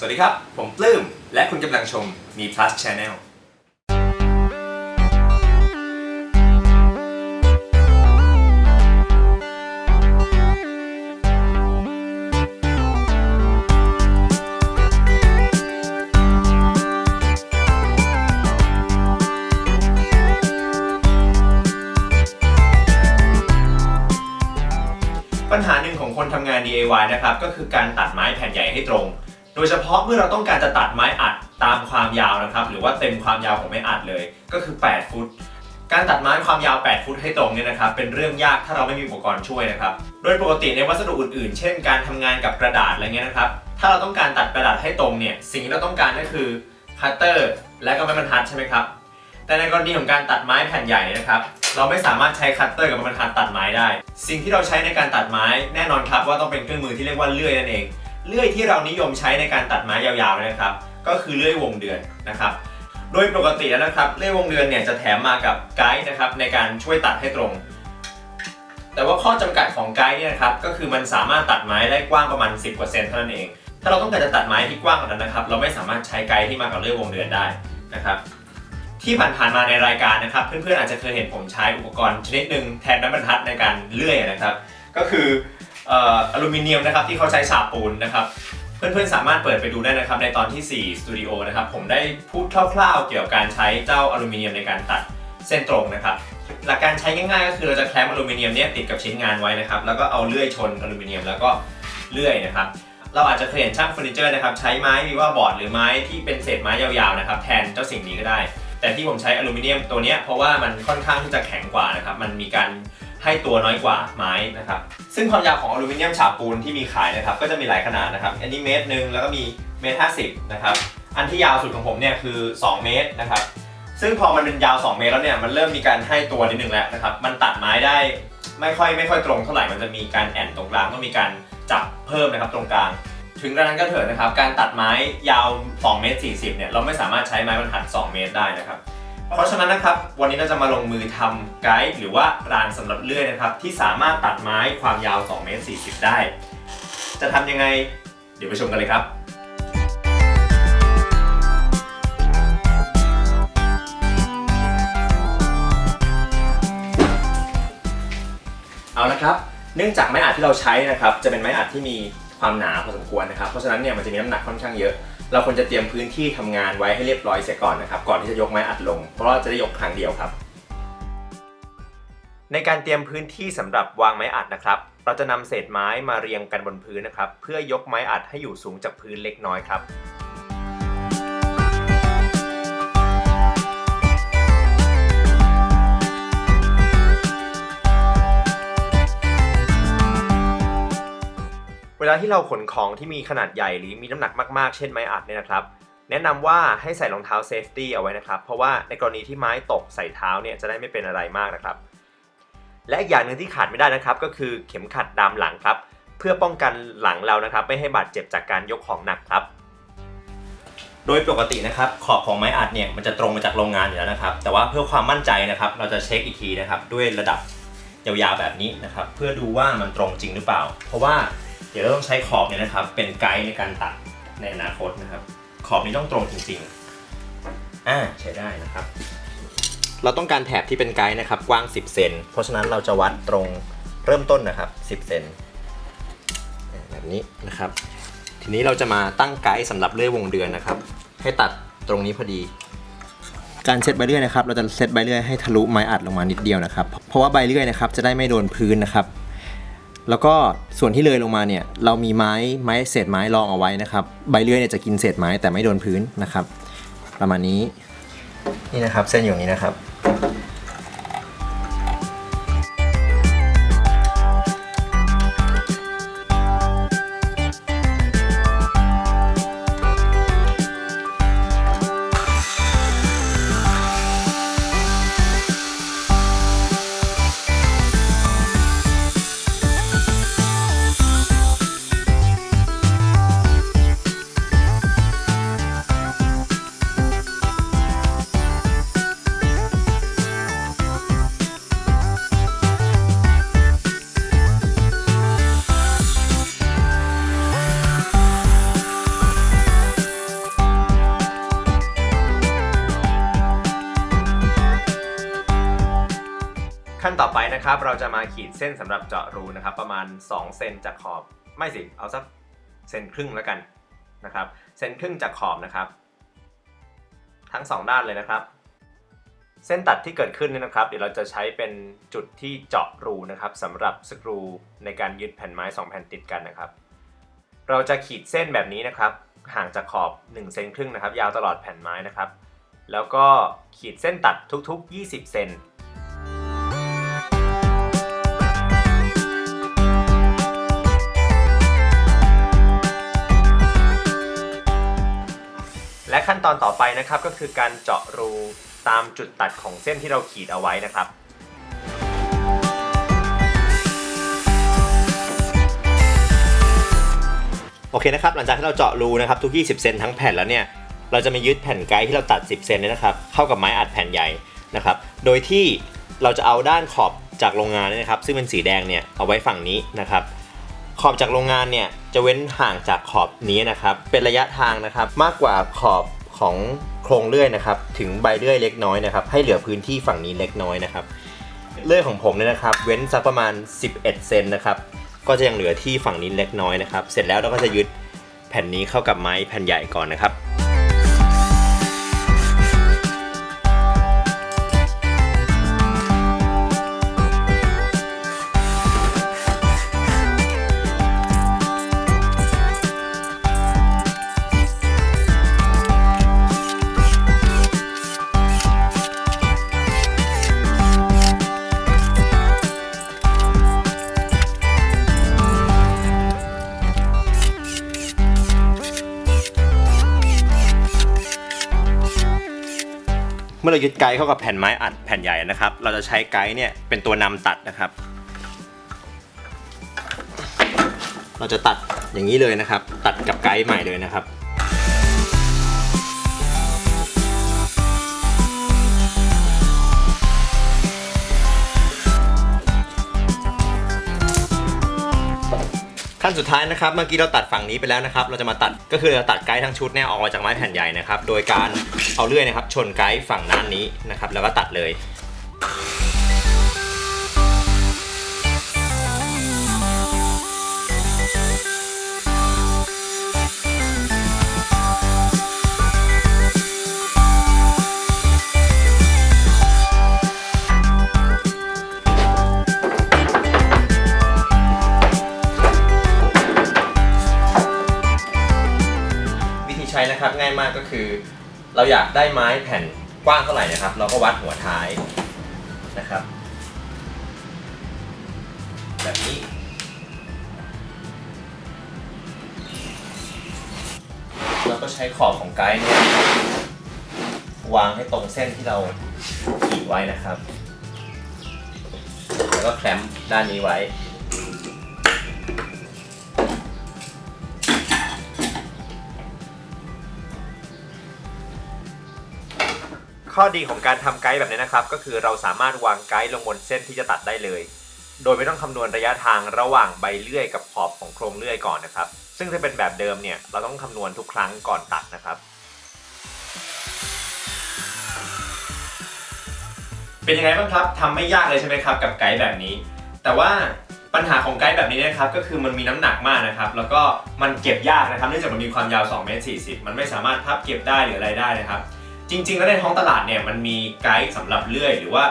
สวัสดีครับ ผมปลื้ม และคุณกำลังชมมี plus channel ปัญหาหนึ่งของคนทำงาน DIY นะครับ ก็คือการตัดไม้แผ่นใหญ่ให้ตรง ดยเฉพาะเมื่อเราต้องการจะตัดไม้อัดตามความยาวนะครับ หรือว่าเต็มความยาวของไม้อัดเลย ก็คือ 8 ฟุต การตัดไม้ความยาว 8 ฟุตให้ตรงเนี่ยนะครับ เป็นเรื่องยากถ้าเราไม่มีอุปกรณ์ช่วยนะครับ โดยปกติในวัสดุอื่นๆ เช่น การทำงานกับกระดาษอะไรเงี้ยนะครับ ถ้าเราต้องการตัดกระดาษให้ตรงเนี่ย สิ่งที่เราต้องการก็คือคัตเตอร์และก็ไม้บรรทัดใช่ไหมครับ แต่ในกรณีของการตัดไม้แผ่นใหญ่นะครับเราไม่สามารถใช้คัตเตอร์กับไม้บรรทัดตัดไม้ได้ สิ่งที่เราใช้ในการตัดไม้แน่นอนครับว่าต้องเป็นเครื่องมือที่เรียกว่าเลื่อยนั่นเอง เลื่อยที่เรานิยมใช้ในการตัดไม้ยาวๆนะครับ ก็คือเลื่อยวงเดือนนะครับ โดยปกติแล้วนะครับ เลื่อยวงเดือนเนี่ยจะแถมมากับไกด์นะครับในการช่วยตัดให้ตรง แต่ว่าข้อจำกัดของไกด์เนี่ยนะครับก็คือมันสามารถตัดไม้ได้กว้างประมาณ 10%เซนเท่านั้นเอง ถ้าเราต้องการจะตัดไม้ที่กว้างกว่านั้นนะครับ เราไม่สามารถใช้ไกด์ที่มากับเลื่อยวงเดือนได้นะครับที่ผ่านๆมาในรายการนะครับ เพื่อนๆอาจจะเคยเห็นผมใช้อุปกรณ์ชนิดหนึ่งแทนน้ำบรรทัดในการเลื่อยนะครับ ก็คือ อลูมิเนียมนะครับที่เขาใช้ฉาบปูนนะครับเพื่อนๆสามารถเปิดไปดูได้นะครับในตอนที่4สตูดิโอนะครับผมได้พูดคร่าวๆ เกี่ยวกับการใช้เจ้าอลูมิเนียมในการตัดเส้นตรงนะครับหลักการใช้ง่ายๆ ก็คือเราจะแคลมอลูมิเนียมเนี่ยติดกับชิ้นงานไว้นะครับแล้วก็เอาเลื่อยชนอลูมิเนียมแล้วก็เลื่อยนะครับเราอาจจะเคยเห็นช่างเฟอร์นิเจอร์นะครับใช้ไม้มีว่าบอร์ดหรือไม้ที่เป็นเศษไม้ยาวๆนะครับแทนเจ้าสิ่งนี้ก็ได้ แต่ที่ผมใช้อลูมิเนียมตัวเนี้ยเพราะว่ามันค่อนข้างที่จะแข็งกว่านะครับมันมีการ ให้ตัวน้อยกว่าไม้นะครับซึ่งความยาวของอลูมิเนียมฉาบปูนที่มีขายนะครับก็จะมีหลายขนาดนะครับอันนี้เมตรหนึ่งแล้วก็มีเมตรห้าสิบนะครับอันที่ยาวสุดของผมเนี่ยคือ 2 เมตรนะครับซึ่งพอมันเป็นยาว 2 เมตรแล้วเนี่ยมันเริ่มมีการให้ตัวนิดนึงแล้วนะครับมันตัดไม้ได้ไม่ค่อยไม่ค่อยตรงเท่าไหร่มันจะมีการแอนตรงกลางต้องมีการจับเพิ่มนะครับตรงกลางถึงกระนั้นก็เถอะนะครับ การตัดไม้ยาว 2 เมตร 40 เนี่ย เราไม่สามารถใช้ไม้บรรทัด 2 เมตรได้นะครับ เพราะฉะนั้นนะครับวันนี้เราจะมาลงมือทำไกด์หรือว่ารางสำหรับเลื่อยนะครับ ที่สามารถตัดไม้ความยาว2เมตร40 ได้ จะทำยังไง เดี๋ยวไปชมกันเลยครับเอาละครับ เนื่องจากไม้อัดที่เราใช้นะครับ จะเป็นไม้อัดที่มีความหนาพอสมควรนะครับ เพราะฉะนั้นเนี่ยมันจะมีน้ำหนักค่อนข้างเยอะ เราควรจะเตรียมพื้นที่ทำงานไว้ให้เรียบร้อยเสียก่อนนะครับ ก่อนที่จะยกไม้อัดลง เพราะเราจะได้ยกครั้งเดียวครับ ในการเตรียมพื้นที่สำหรับวางไม้อัดนะครับ เราจะนำเศษไม้มาเรียงกันบนพื้นนะครับ เพื่อยกไม้อัดให้อยู่สูงจากพื้นเล็กน้อยครับ เวลาที่เราขนของที่มีขนาดใหญ่หรือมีน้ำหนักมากๆ เช่นไม้อัดเนี่ยนะครับ แนะนำว่าให้ใส่รองเท้าเซฟตี้เอาไว้นะครับ เพราะว่าในกรณีที่ไม้ตกใส่เท้าเนี่ยจะได้ไม่เป็นอะไรมากนะครับ และอีกอย่างหนึ่งที่ขาดไม่ได้นะครับ ก็คือเข็มขัดดามหลังครับ เพื่อป้องกันหลังเรานะครับ ไม่ให้บาดเจ็บจากการยกของหนักครับ โดยปกตินะครับขอบของไม้อัดเนี่ยมันจะตรงมาจากโรงงานอยู่แล้วนะครับ แต่ว่าเพื่อความมั่นใจนะครับ เราจะเช็คอีกทีนะครับ ด้วยระดับยาวๆแบบนี้นะครับ เพื่อดูว่ามันตรงจริงหรือเปล่า เพราะว่า ดี๋ยวเราต้องใช้ขอบเนี่ยนะครับ เป็นไกด์ในการตัดในอนาคตนะครับ ขอบนี้ต้องตรงจริงๆอ่าใช้ได้นะครับ เราต้องการแถบที่เป็นไกด์นะครับกว้าง 10 เซนเพราะฉะนั้นเราจะวัดตรงเริ่มต้นนะครับ 10 เซนแบบนี้นะครับ ทีนี้เราจะมาตั้งไกด์สำหรับเลื่อยวงเดือนนะครับ ให้ตัดตรงนี้พอดีการเซตใบเลื่อยนะครับ เราจะเซตใบเลื่อยให้ทะลุไม้อัดลงมานิดเดียวนะครับ เพราะว่าใบเลื่อยนะครับจะได้ไม่โดนพื้นนะครับ แล้วก็ส่วนที่เลยลงมาเนี่ยเรามีไม้ไม้เศษไม้รองเอาไว้นะครับ ใบเลื่อยเนี่ยจะกินเศษไม้แต่ไม่โดนพื้นนะครับ ประมาณนี้นี่นะครับเส้นอยู่อย่างนี้นะครับ ไปนะครับ เราจะมาขีดเส้นสำหรับเจาะรูนะครับ ประมาณ 2 เซนจากขอบไม่สิ เอาสักเซนครึ่งแล้วกันนะครับ เซนครึ่งจากขอบนะครับ ทั้ง 2 ด้านเลยนะครับ เส้นตัดที่เกิดขึ้นเนี่ยนะครับ เดี๋ยวเราจะใช้เป็นจุดที่เจาะรูนะครับสำหรับสกรูในการยึดแผ่นไม้ 2 แผ่นติดกันนะครับ เราจะขีดเส้นแบบนี้นะครับ ห่างจากขอบ1เซนครึ่งนะครับ ยาวตลอดแผ่นไม้นะครับ แล้วก็ขีดเส้นตัดทุก ๆ 20 เซน และขั้นตอนต่อไปนะครับก็คือการเจาะรูตามจุดตัดของเส้นที่เราขีดเอาไว้นะครับโอเคนะครับหลังจากที่เราเจาะรูนะครับทุก 20 เซนทั้งแผ่นแล้วเนี่ยเราจะมายึดแผ่นไกด์ที่เราตัด 10 เซนเนี่ยนะครับเข้ากับไม้อัดแผ่นใหญ่นะครับโดยที่เราจะเอาด้านขอบจากโรงงานเนี่ยนะครับ ซึ่งเป็นสีแดงเนี่ยเอาไว้ฝั่งนี้นะครับ ขอบจากโรงงานเนี่ยจะเว้นห่างจากขอบนี้นะครับ เป็นระยะทางนะครับ มากกว่าขอบของโครงเลื่อยนะครับ ถึงใบเลื่อยเล็กน้อยนะครับ ให้เหลือพื้นที่ฝั่งนี้เล็กน้อยนะครับ เลื่อยของผมเนี่ยนะครับ เว้นสักประมาณ 11 เซนนะครับ ก็จะยังเหลือที่ฝั่งนี้เล็กน้อยนะครับ เสร็จแล้วเราก็จะยึดแผ่นนี้เข้ากับไม้แผ่นใหญ่ก่อนนะครับ มื่อเรายึดไกด์เข้ากับแผ่นไม้อัดแผ่นใหญ่นะครับ เราจะใช้ไกด์เนี่ยเป็นตัวนำตัดนะครับ เราจะตัดอย่างนี้เลยนะครับ ตัดกับไกด์ใหม่เลยนะครับ ขั้นสุดท้ายนะครับเมื่อกี้เราตัดฝั่งนี้ไปแล้วนะครับ เราจะมาตัดก็คือเราตัดไกด์ทั้งชุดเนี่ยออกมาจากไม้แผ่นใหญ่นะครับ โดยการเอาเลื่อยนะครับ ชนไกด์ฝั่งด้านนี้นะครับ แล้วก็ตัดเลย คือ เราอยากได้ไม้แผ่นกว้างเท่าไหร่นะครับ เราก็วัดหัวท้ายนะครับ แบบนี้ เราก็ใช้ขอบของไกด์เนี่ยวางให้ตรงเส้นที่เราขีดไว้นะครับ แล้วก็แคลมป์ด้านนี้ไว้ ข้อดีของการทำไกด์แบบนี้นะครับ ก็คือเราสามารถวางไกด์ลงบนเส้นที่จะตัดได้เลย โดยไม่ต้องคำนวณระยะทางระหว่างใบเลื่อยกับขอบของโครงเลื่อยก่อนนะครับ ซึ่งถ้าเป็นแบบเดิมเนี่ยเราต้องคำนวณทุกครั้งก่อนตัดนะครับ เป็นยังไงบ้างครับทำไม่ยากเลยใช่ไหมครับ กับไกด์แบบนี้ แต่ว่าปัญหาของไกด์แบบนี้นะครับก็คือมันมีน้ำหนักมากนะครับ แล้วก็มันเก็บยากนะครับเนื่องจากมันมีความยาว2เมตร40 มันไม่สามารถพับเก็บได้หรืออะไรได้นะครับ จริง ๆ แล้วในท้องตลาดเนี่ยมันมีไกด์สำหรับเลื่อย หรือว่า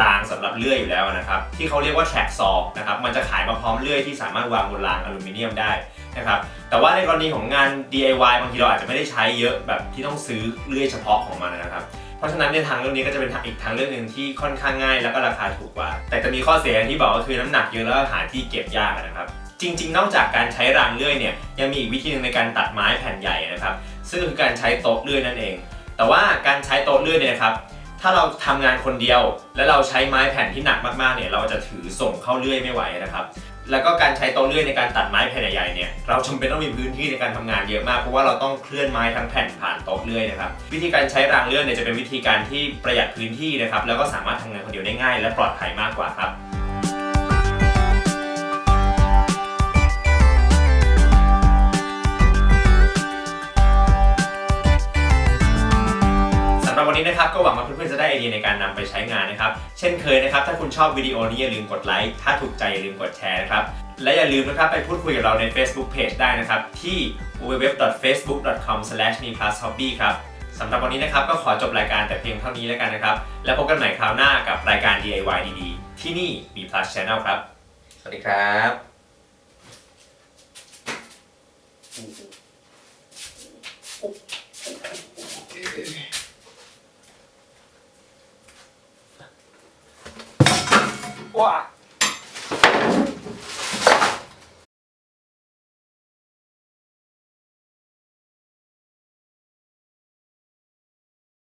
รางสำหรับเลื่อยอยู่แล้วนะครับที่เขาเรียกว่า track saw นะครับมันจะขายมาพร้อมเลื่อยที่สามารถวางบนรางอลูมิเนียมได้นะครับแต่ว่าในกรณีของงาน DIY บางทีเราอาจจะไม่ได้ใช้เยอะแบบที่ต้องซื้อเลื่อยเฉพาะของมันนะครับเพราะฉะนั้นในทางเรื่องนี้ก็จะเป็นทางอีกทางเรื่องหนึ่งที่ค่อนข้างง่าย แล้วก็ราคาถูกกว่า แต่จะมีข้อเสียอย่างที่บอกก็คือน้ำหนักเยอะแล้วก็หาที่เก็บยากนะครับจริง ๆ นอกจากการใช้รางเลื่อยเนี่ยยังมีอีกวิธีหนึ่งในการตัดไม้แผ่นใหญ่นะครับซึ่งก็คือการใช้โต๊ะเลื่อยนั่นเอง แต่ว่าการใช้โต๊ะเลื่อยเนี่ยนะครับถ้าเราทำงานคนเดียว และเราใช้ไม้แผ่นที่หนักมากๆเนี่ยเราจะถือส่งเข้าเลื่อยไม่ไหวนะครับแล้วก็การใช้โต๊ะเลื่อยในการตัดไม้แผ่นใหญ่ๆเนี่ยเราจำเป็นต้องมีพื้นที่ในการทำงานเยอะมากเพราะว่าเราต้องเคลื่อนไม้ทั้งแผ่นผ่านโต๊ะเลื่อยนะครับวิธีการใช้รางเลื่อยเนี่ยจะเป็นวิธีการที่ประหยัดพื้นที่นะครับแล้วก็สามารถทำงานคนเดียวได้ง่าย และปลอดภัยมากกว่าครับ นะครับก็หวังว่าเพื่อนๆจะได้ไอเดียในการนำไปใช้งานนะครับ เช่นเคยนะครับ ถ้าคุณชอบวิดีโอนี้อย่าลืมกดไลค์ถ้าถูกใจอย่าลืมกดแชร์นะครับ และอย่าลืมนะครับไปพูดคุยกับเราใน Facebook Page ได้นะครับ ที่ www.facebook.com/meplushobby ครับสำหรับวันนี้นะครับก็ขอจบรายการแต่เพียงเท่านี้แล้วกันนะครับ แล้วพบกันใหม่คราวหน้ากับรายการ DIY ดีๆ ที่นี่ B Plus Channel ครับ สวัสดีครับว้า